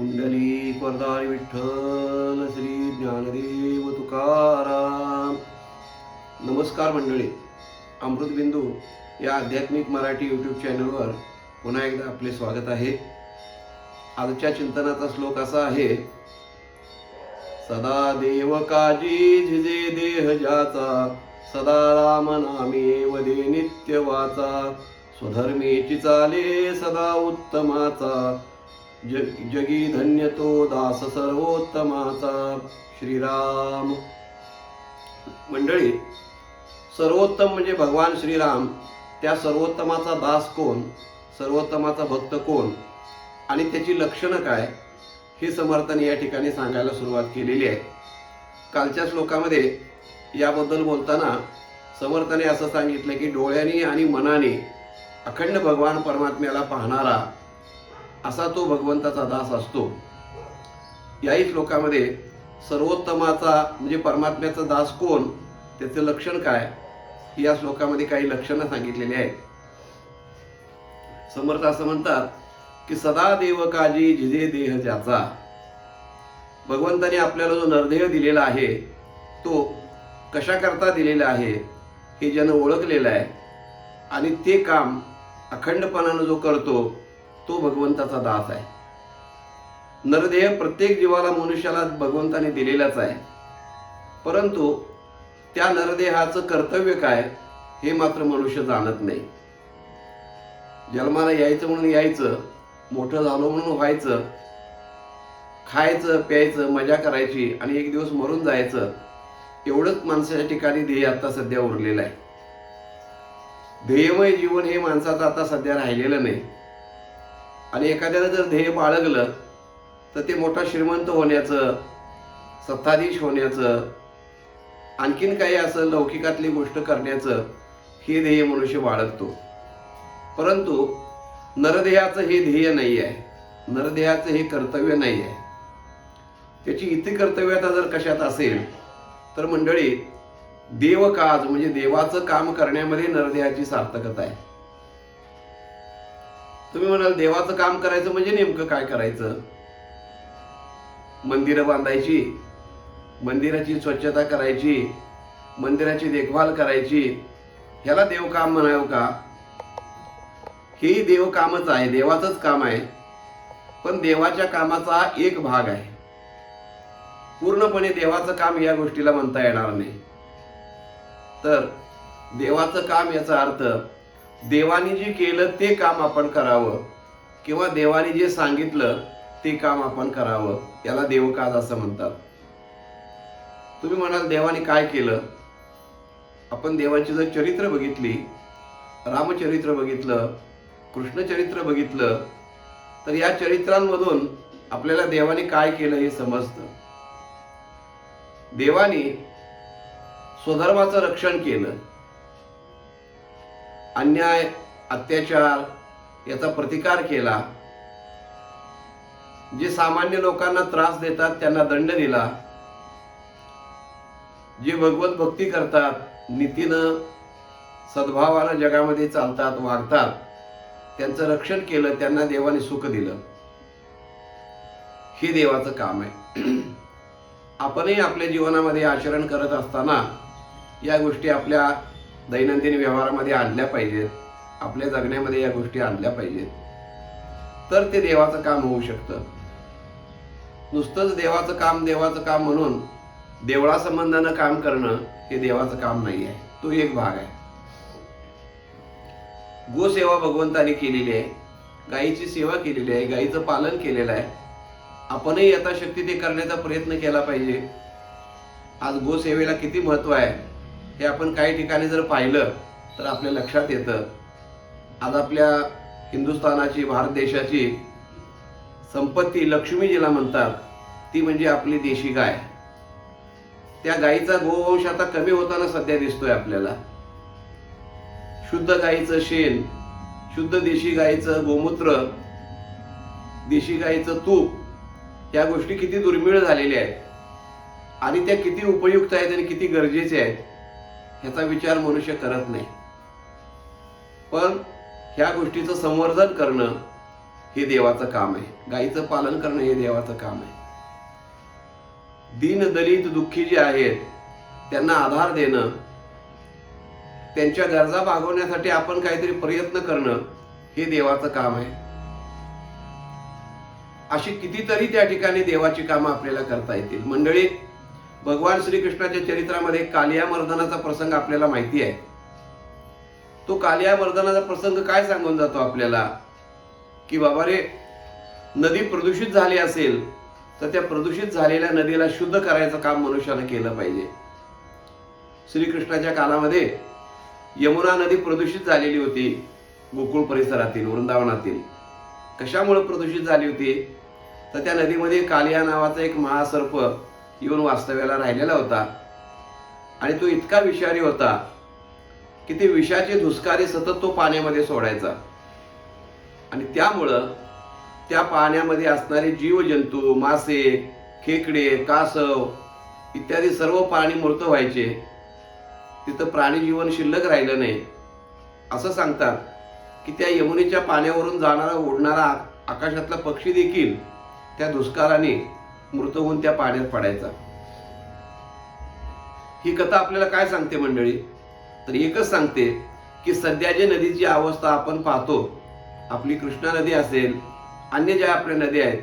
कुंडली परदार विठ्ठल श्री ज्ञानदेव तुकाराम. नमस्कार मंडळी. अमृतबिंदू या आध्यात्मिक मराठी यूट्यूब चॅनलवर पुन्हा एकदा आपले स्वागत आहे. आजच्या चिंतनाचा श्लोक असा आहे सदा देव काजी झिजे देह ज्याचा सदा राम नामी वदे नित्य वाचा. स्वधर्मेची चाले सदा उत्तमाचा. जग जगी धन्य तो दास सर्वोत्तमाचा. श्रीराम. मंडळी सर्वोत्तम म्हणजे भगवान श्रीराम. त्या सर्वोत्तमाचा दास कोण? सर्वोत्तमाचा भक्त कोण? आणि त्याची लक्षणं काय? हे समर्थन या ठिकाणी सांगायला सुरुवात केलेली आहे. कालच्या श्लोकामध्ये याबद्दल बोलताना समर्थाने असं सांगितलं की डोळ्यांनी आणि मनाने अखंड भगवान परमात्म्याला पाहणारा असा तो भगवंताचा दास असतो. याही श्लोकामध्ये सर्वोत्तमाचा म्हणजे परमात्म्याचा दास कोण त्याचं लक्षण काय ही या श्लोकामध्ये काही लक्षणं सांगितलेली आहेत. समर्थ असं म्हणतात की सदा देव काजी जिजे देह ज्याचा. भगवंताने आपल्याला जो नरदेह दिलेला आहे तो कशाकरता दिलेला आहे हे ज्यानं ओळखलेलं आहे आणि ते काम अखंडपणानं जो करतो तो भगवंताचा दास आहे. नरदेह प्रत्येक जीवाला मनुष्याला भगवंताने दिलेलाच आहे. परंतु त्या नरदेहाचं कर्तव्य काय हे मात्र मनुष्य जाणत नाही. जन्माला यायचं म्हणून यायचं मोठं झालो म्हणून व्हायचं खायचं प्यायचं मजा करायची आणि एक दिवस मरून जायचं एवढंच माणसाच्या ठिकाणी ध्येय आता सध्या उरलेलं आहे. ध्येयमय जीवन हे माणसाचं आता सध्या राहिलेलं नाही. आणि एखाद्याला जर ध्येय बाळगलं तर ते मोठा श्रीमंत होण्याचं सत्ताधीश होण्याचं आणखीन काही असं लौकिकातली गोष्ट करण्याचं हे ध्येय मनुष्य बाळगतो. परंतु नरदेहाचं हे ध्येय नाही आहे नरदेहाचं हे कर्तव्य नाही आहे त्याची इथे कर्तव्यता जर कशात असेल तर मंडळी देवकाज म्हणजे देवाचं काम करण्यामध्ये नरदेहाची सार्थकता आहे. तुम्ही म्हणाल देवाचं काम करायचं म्हणजे नेमकं काय करायचं? मंदिरं बांधायची मंदिराची स्वच्छता करायची मंदिराची देखभाल करायची. ह्याला देवकाम म्हणावं का? हेही देवकामच आहे देवाचंच काम आहे. पण देवाच्या कामाचा एक भाग आहे. पूर्णपणे देवाचं काम या गोष्टीला म्हणता येणार नाही. तर देवाचं काम याचा अर्थ देवाने जे केलं ते काम आपण करावं. किंवा देवाने जे सांगितलं ते काम आपण करावं. याला देवकाज असं म्हणतात. तुम्ही म्हणाल देवाने काय केलं? आपण देवाची जर चरित्र बघितली रामचरित्र बघितलं कृष्णचरित्र बघितलं तर या चरित्रांमधून आपल्याला देवाने काय केलं हे समजतं. देवाने स्वधर्माचं रक्षण केलं. अन्याय अत्याचार याचा प्रतिकार केला. जे सामान्य लोकांना त्रास देतात त्यांना दंड दिला. जे भगवत भक्ती करतात नीतीनं सद्भावानं जगामध्ये चालतात वागतात त्यांचं रक्षण केलं त्यांना देवाने सुख दिलं. हे देवाचं काम आहे. आपणही आपल्या जीवनामध्ये आचरण करत असताना या गोष्टी आपल्या दैनंदिन व्यवहारामध्ये आणल्या पाहिजेत. आपल्या जगण्यामध्ये या गोष्टी आणल्या पाहिजेत. तर ते देवाचं काम होऊ शकतं. नुसतंच देवाचं काम देवाचं काम म्हणून देवळासंबंधानं काम करणं हे देवाचं काम नाही आहे. तो एक भाग आहे. गोसेवा भगवंताने केलेली आहे. गायीची सेवा केलेली आहे. गायीचं पालन केलेलं आहे. आपणही यथाशक्ती ते करण्याचा प्रयत्न केला पाहिजे. आज गोसेवेला किती महत्त्व आहे? हे आपण काही ठिकाणी जर पाहिलं तर आपल्या लक्षात येतं. आज आपल्या हिंदुस्थानाची भारत देशाची संपत्ती लक्ष्मी जिला म्हणतात. ती म्हणजे आपली देशी गाय. त्या गायीचा गोवंश आता कमी होताना सध्या दिसतोय आपल्याला. शुद्ध गायीचं शेण शुद्ध देशी गायीचं गोमूत्र देशी गायीचं तूप या गोष्टी किती दुर्मिळ झालेल्या आहेत. आणि त्या किती उपयुक्त आहेत आणि किती गरजेचे आहेत. ह्याचा विचार मनुष्य करत नाही. पण ह्या गोष्टीचं संवर्धन करणं हे देवाचं काम आहे. गाईचं पालन करणं हे देवाचं काम आहे. दीन दलित दुःखी जे आहेत त्यांना आधार देणं त्यांच्या गरजा भागवण्यासाठी आपण काहीतरी प्रयत्न करणं हे देवाचं काम आहे. अशी कितीतरी त्या ठिकाणी देवाची कामं आपल्याला करता येतील. मंडळी भगवान श्रीकृष्णाच्या चरित्रामध्ये कालिया मर्दनाचा प्रसंग आपल्याला माहिती आहे. तो कालिया मर्दनाचा प्रसंग काय सांगून जातो आपल्याला? की बाबा रे नदी प्रदूषित झाली असेल तर त्या प्रदूषित झालेल्या नदीला शुद्ध करायचं काम मनुष्यानं केलं पाहिजे. श्रीकृष्णाच्या कालामध्ये यमुना नदी प्रदूषित झालेली होती गोकुळ परिसरातील वृंदावनातील. कशामुळे प्रदूषित झाली होती? तर त्या नदीमध्ये कालिया नावाचा एक महासर्प येऊन वास्तव्याला राहिलेला होता. आणि तो इतका विषारी होता की ते विषाचे धुसकारे सतत तो पाण्यामध्ये सोडायचा. आणि त्यामुळं त्या पाण्यामध्ये असणारे जीवजंतू मासे खेकडे कासव इत्यादी सर्व प्राणी मृत व्हायचे. तिथं प्राणी जीवन शिल्लक राहिलं नाही. असं सांगतात की त्या यमुनेच्या पाण्यावरून जाणारा उडणारा आकाशातला पक्षी देखील त्या दुष्काळाने मृत होऊन त्या पाण्यात पडायचा. ही कथा आपल्याला काय सांगते मंडळी? तर एकच सांगते की सध्या जे नदीची अवस्था आपण पाहतो आपली कृष्णा नदी असेल अन्य ज्या आपल्या नद्या आहेत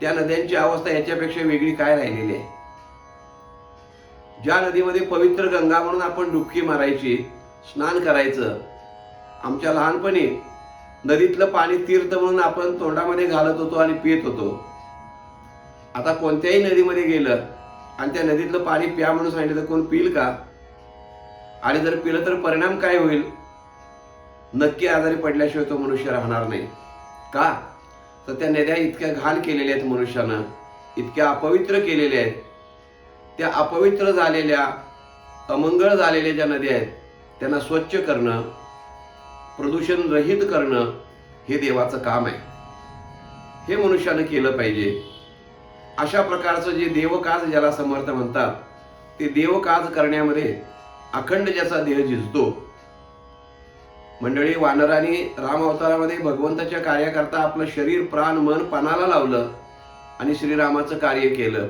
त्या नद्यांची अवस्था याच्यापेक्षा वेगळी काय राहिलेली आहे? ज्या नदीमध्ये पवित्र गंगा म्हणून आपण डुबकी मारायची स्नान करायचं आमच्या लहानपणी नदीतलं पाणी तीर्थ म्हणून आपण तोंडामध्ये घालत होतो आणि पित होतो. आता कोणत्याही नदीमध्ये गेलं आणि त्या नदीतलं पाणी प्या म्हणून सांगितलं तर कोण पिईल का? आणि जर पिलं तर परिणाम काय होईल? नक्की आजारी पडल्याशिवाय तो मनुष्य राहणार नाही. का? तर त्या नद्या इतक्या घाण केलेल्या आहेत मनुष्यानं इतक्या अपवित्र केलेल्या आहेत. त्या अपवित्र झालेल्या अमंगळ झालेल्या ज्या नद्या आहेत त्यांना स्वच्छ करणं प्रदूषण रहित करणं हे देवाचं काम आहे. हे मनुष्यानं केलं पाहिजे. अशा प्रकारचं जे देवकाज ज्याला समर्थ म्हणतात ते देवकाज करण्यामध्ये अखंड ज्याचा देह झिजतो. मंडळी वानराने राम अवतारामध्ये भगवंताच्या कार्याकरता आपलं शरीर प्राण मन पणाला लावलं आणि श्रीरामाचं कार्य केलं.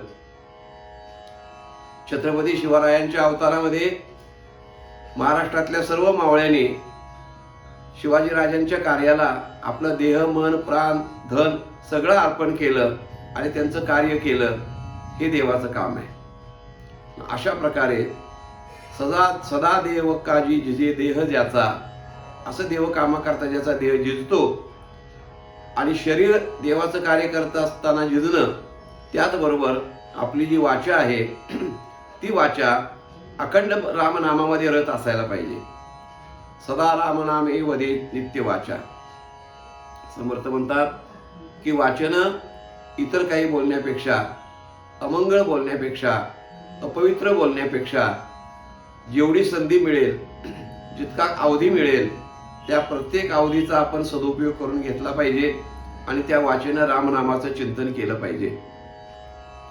छत्रपती शिवरायांच्या अवतारामध्ये महाराष्ट्रातल्या सर्व मावळ्यांनी शिवाजीराजांच्या कार्याला आपलं देह मन प्राण धन सगळं अर्पण केलं. आणि त्यांचं कार्य केलं हे देवाचं काम आहे. अशा प्रकारे सदा सदा देव काजी जिजे देह ज्याचा असं देव करता ज्याचा देह झिजतो आणि शरीर देवाचं कार्य करत असताना झिजणं त्याचबरोबर आपली जी वाचा आहे ती वाचा अखंड रामनामामध्ये रथ असायला पाहिजे. सदा रामनामे वधे नित्य वाचा. समर्थ म्हणतात की वाचन इतर काही बोलण्यापेक्षा अमंगळ बोलण्यापेक्षा अपवित्र बोलण्यापेक्षा जेवढी संधी मिळेल जितका अवधी मिळेल त्या प्रत्येक अवधीचा आपण सदुपयोग करून घेतला पाहिजे आणि त्या वाचेनं रामनामाचं चिंतन केलं पाहिजे.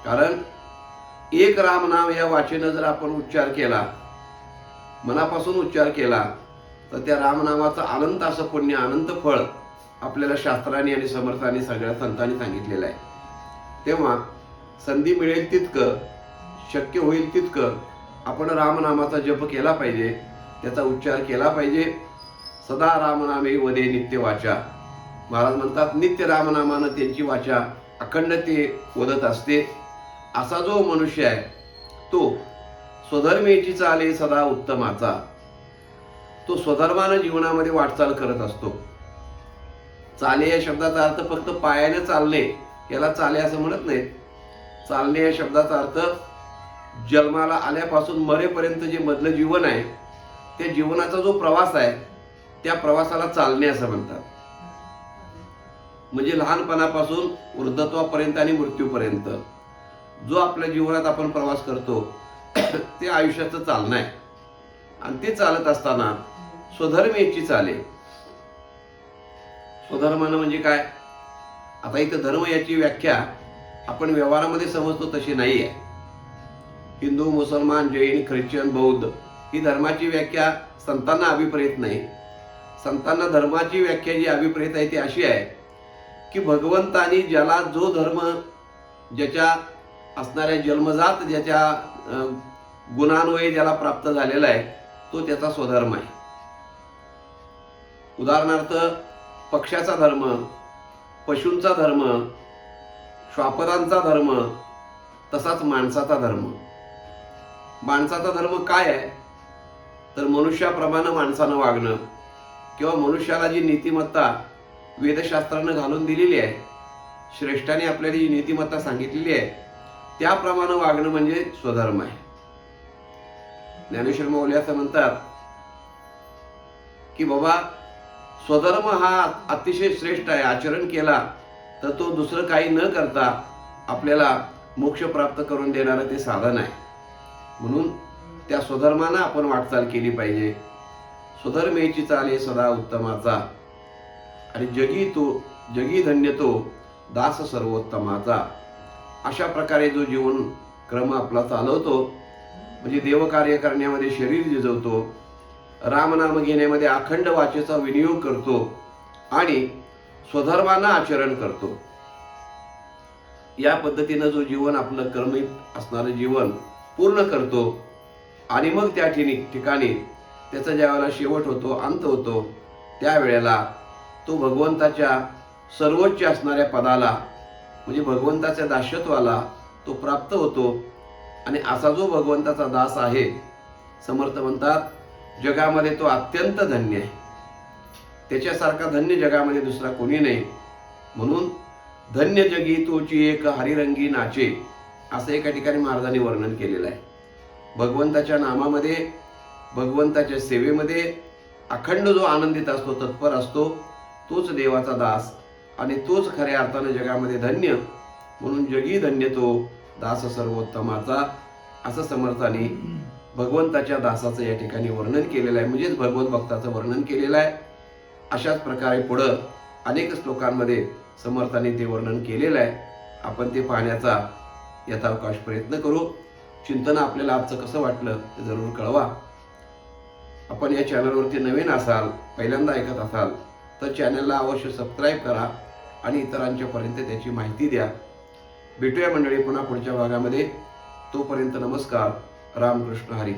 कारण एक रामनाम या वाचेनं जर आपण उच्चार केला मनापासून उच्चार केला तर त्या रामनामाचं अनंत असं पुण्य अनंत फळ आपल्याला शास्त्रांनी आणि समर्थांनी सगळ्या संतांनी सांगितलेलं आहे. तेव्हा संधी मिळेल तितकं शक्य होईल तितकं आपण रामनामाचा जप केला पाहिजे त्याचा उच्चार केला पाहिजे. सदा रामनामे वदे नित्य वाचा. महाराज म्हणतात नित्य रामनामानं त्यांची वाचा अखंड ते वदत असते. असा जो मनुष्य आहे तो स्वधर्मेची चाले सदा उत्तमाचा. तो स्वधर्मानं जीवनामध्ये वाटचाल करत असतो. चाले या शब्दाचा अर्थ फक्त पायाने चालणे याला चाले असं म्हणत नाही चालणे या शब्दाचा अर्थ जन्माला आल्यापासून मरेपर्यंत जे मधलं जीवन आहे त्या जीवनाचा जो प्रवास आहे त्या प्रवासाला चालणे असं म्हणतात. म्हणजे लहानपणापासून वृद्धत्वापर्यंत आणि मृत्यूपर्यंत जो आपल्या जीवनात आपण प्रवास करतो ते आयुष्याचं चालणं आहे. आणि ते चालत असताना स्वधर्मेची चाले. स्वधर्मानं म्हणजे काय? आता इथं धर्म याची व्याख्या आपण व्यवहारामध्ये समजतो तशी नाही आहे हिंदू मुसलमान जैन ख्रिश्चन बौद्ध ही धर्माची व्याख्या संतांना अभिप्रेत नाही. संतांना धर्माची व्याख्या जी अभिप्रेत आहे ती अशी आहे की भगवंतानी ज्याला जो धर्म ज्याच्या असणाऱ्या जन्मजात ज्याच्या अं, गुणान्वये ज्याला प्राप्त झालेला आहे तो त्याचा स्वधर्म आहे. उदाहरणार्थ पक्षाचा धर्म पशूंचा धर्म श्वापदांचा धर्म तसाच माणसाचा धर्म. माणसाचा धर्म काय आहे? तर मनुष्याप्रमाणे माणसानं वागणं किंवा मनुष्याला जी नीतिमत्ता वेदशास्त्रानं घालून दिलेली आहे श्रेष्ठाने आपल्याला जी नीतिमत्ता सांगितलेली आहे त्याप्रमाणे वागणं म्हणजे स्वधर्म आहे. ज्ञानेश्वर मौली असं म्हणतात की बाबा स्वधर्म हा अतिशय श्रेष्ठ आहे आचरण केला तर तो दुसरं काही न करता आपल्याला मोक्ष प्राप्त करून देणारं ते साधन आहे. म्हणून त्या स्वधर्मानं आपण वाटचाल केली पाहिजे. स्वधर्मेची चाले सदा उत्तमाचा. आणि जगी तो जगी धन्य तो दास सर्वोत्तमाचा. अशा प्रकारे जो जीवन क्रम आपला चालवतो म्हणजे देवकार्य करण्यामध्ये शरीर झिजवतो रामनाम घेण्यामध्ये अखंड वाचेचा विनियोग करतो आणि स्वधर्मानं आचरण करतो. या पद्धतीनं जो जीवन आपलं कर्मित असणारं जीवन पूर्ण करतो आणि मग त्या ठिकाणी त्याचा ज्यावेळेला शेवट होतो अंत होतो त्यावेळेला तो भगवंताच्या सर्वोच्च असणाऱ्या पदाला म्हणजे भगवंताच्या दास्यत्वाला तो प्राप्त होतो. आणि असा जो भगवंताचा दास आहे समर्थ म्हणतात जगामध्ये तो अत्यंत धन्य आहे. त्याच्यासारखा धन्य जगामध्ये दुसरा कोणी नाही. म्हणून धन्य जगी तोची एक हरिरंगी नाचे असं एका ठिकाणी महाराजांनी वर्णन केलेलं आहे. भगवंताच्या नामामध्ये भगवंताच्या सेवेमध्ये अखंड जो आनंदित असतो तत्पर असतो तोच देवाचा दास आणि तोच खऱ्या अर्थानं जगामध्ये धन्य. म्हणून जगी धन्य तो दास सर्वोत्तमाचा असं समर्थाने भगवंताच्या दासाचं या ठिकाणी वर्णन केलेलं आहे. म्हणजेच भगवत भक्ताचं वर्णन केलेलं आहे. अशाच प्रकारे पुढं अनेक श्लोकांमध्ये समर्थाने ते वर्णन केलेलं आहे. आपण ते पाहण्याचा यथावकाश प्रयत्न करू. चिंतन आपल्याला आजचं कसं वाटलं ते जरूर कळवा. आपण या चॅनलवरती नवीन असाल पहिल्यांदा ऐकत असाल तर चॅनलला अवश्य सबस्क्राईब करा आणि इतरांच्यापर्यंत त्याची माहिती द्या. भेटूया मंडळी पुन्हा पुढच्या भागामध्ये. तोपर्यंत नमस्कार. रामकृष्ण हरी.